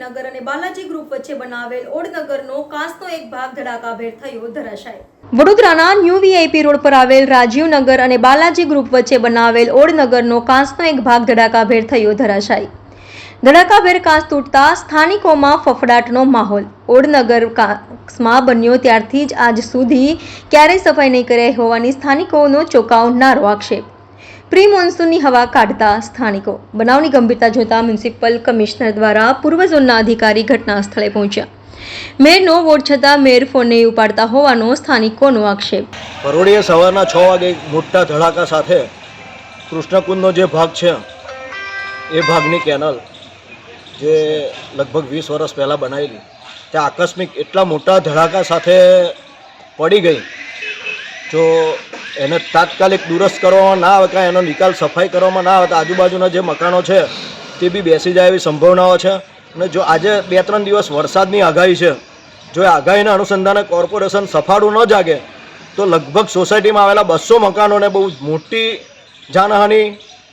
નગર અને બાલાજી ગ્રુપ વચ્ચે બનાવેલ ઓડનગરનો કાચનો એક ભાગ ધડાકાભેર થયો ધરાશાય. વડોદરાના ન્યૂ વીઆઈપી રોડ પર આવેલ રાજીવનગર અને બાલાજી ગ્રુપ વચ્ચે બનાવેલ ઓડનગરનો કાચનો એક ભાગ ધડાકાભેર થયો ધરાશાય. ધડાકાભેર કાચ તૂટતા સ્થાનિકોમાં ફફડાટનો માહોલ. ઓડનગર કાચમાં બન્યો ત્યારથી જ આજ સુધી ક્યારેય સફાઈ નહીં કરાઈ હોવાની સ્થાનિકોનો ચોંકાવનારો આક્ષેપ. પ્રી મોન્સૂનની હવા કાઢતા સ્થાનિકો. બનાવની ગંભીરતા જોતા મ્યુનિસિપલ કમિશનર દ્વારા પૂર્વ ઝોનના અધિકારી ઘટના સ્થળે પહોંચ્યા. મેયરનો વોટ છતાં મેયર ફોનને ઉપાડતા હોવાનો સ્થાનિકોનો આક્ષેપ. પરોડીએ સવારના છ વાગે મોટા ધડાકા સાથે કૃષ્ણકુંડનો જે ભાગ છે, એ ભાગની કેનલ જે લગભગ વીસ વર્ષ પહેલાં બનાવેલી ત્યાં આકસ્મિક એટલા મોટા ધડાકા સાથે પડી ગઈ, જો એને તાત્કાલિક દુરસ્ત કરવામાં ના આવે કાં એનો નિકાલ સફાઈ કરવામાં ના આવે, તો આજુબાજુના જે મકાનો છે, તે બી બેસી જાય એવી સંભાવનાઓ છે. અને જો આજે બે ત્રણ દિવસ વરસાદની આગાહી છે, જો એ આગાહીના અનુસંધાને કોર્પોરેશન સફાળું ન જાગે, તો લગભગ સોસાયટીમાં આવેલા બસો મકાનોને બહુ મોટી જાનહાનિ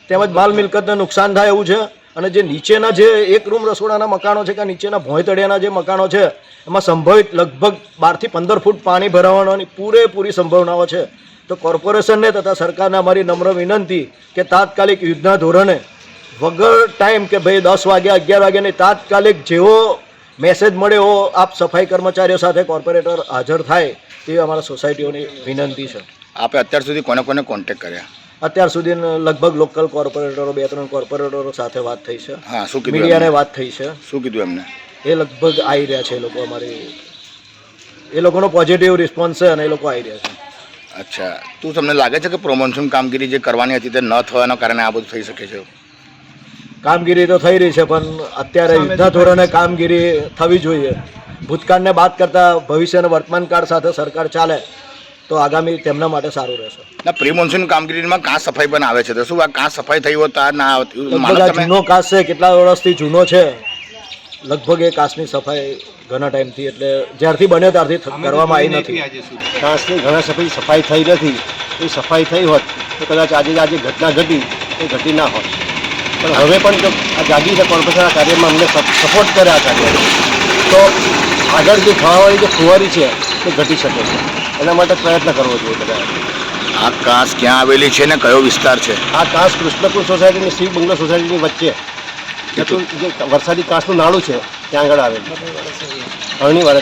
તેમજ માલ મિલકતને નુકસાન થાય એવું છે. અને જે નીચેના જે એક રૂમ રસોડાના મકાનો છે કે નીચેના ભોંયતળિયાના જે મકાનો છે, એમાં સંભવિત લગભગ બારથી પંદર ફૂટ પાણી ભરાવાની પૂરેપૂરી સંભાવનાઓ છે. તો કોર્પોરેશનને તથા સરકારને અમારી નમ્ર વિનંતી કે તાત્કાલિક યુદ્ધના ધોરણે વગર ટાઈમ કે ભાઈ દસ વાગ્યા અગિયાર વાગ્યાની તાત્કાલિક જેવો મેસેજ મળે એવો આપ સફાઈ કર્મચારીઓ સાથે કોર્પોરેટર હાજર થાય તેવી અમારા સોસાયટીઓની વિનંતી છે. આપે અત્યાર સુધી કોને કોને કોન્ટેક્ટ કર્યા? અત્યાર સુધી લગભગ લોકલ કોર્પોરેટરો બે ત્રણ કોર્પોરેટરો સાથે વાત થઈ છે. હા શું કીધું મીડિયાને વાત થઈ છે. શું કીધું એમને? એ લગભગ આવી રહ્યા છે એ લોકો અમારી એ લોકોનો પોઝિટિવ રિસ્પોન્સ છે અને એ લોકો આવી રહ્યા છે. અચ્છા. તું તમને લાગે છે કે પ્રમોશન કામગીરી જે કરવાની હતી તે ન થવાના કારણે આ બધું થઈ શકે છે? કામગીરી તો થઈ રહી છે પણ અત્યારે યુદ્ધના ધોરણે કામગીરી થવી જોઈએ. ભૂતકાળને બાદ કરતા ભવિષ્ય અને વર્તમાન કાળ સાથે સરકાર ચાલે તો આગામી તેમના માટે સારું રહેશે. ના પ્રી મોન્સૂન કામગીરીમાં કાં સફાઈ પણ આવે છે? તો શું આ કાં સફાઈ થઈ હોત આ ના જૂનો કાચ છે કેટલા વર્ષથી જૂનો છે? લગભગ એ કાચની સફાઈ ઘણા ટાઈમથી એટલે જ્યારથી બને ત્યારથી કરવામાં આવી નથી. કાંસની ઘણા સફાઈ સફાઈ થઈ નથી. એ સફાઈ થઈ હોત તો કદાચ આજે આજે ઘટના ઘટી એ ઘટી ના હોત. પણ હવે પણ જો આ જાગી છે કોર્પોરેશન આ કાર્યમાં અમને સપોર્ટ કરે આ કાર્ય તો આગળ જે થવાવાળી જે ફુવારી છે એ ઘટી શકે છે. એના માટે પ્રયત્ન કરવો જોઈએ બધા આ કાસ ક્યાં આવેલી છે ને કયો વિસ્તાર છે? આ કાસ કૃષ્ણપુર સોસાયટીની શિવ બંગલા સોસાયટીની વચ્ચે. જે વરસાદી કાંસનું નાળું છે ત્યાં આગળ આવેલું. અરણી વાળા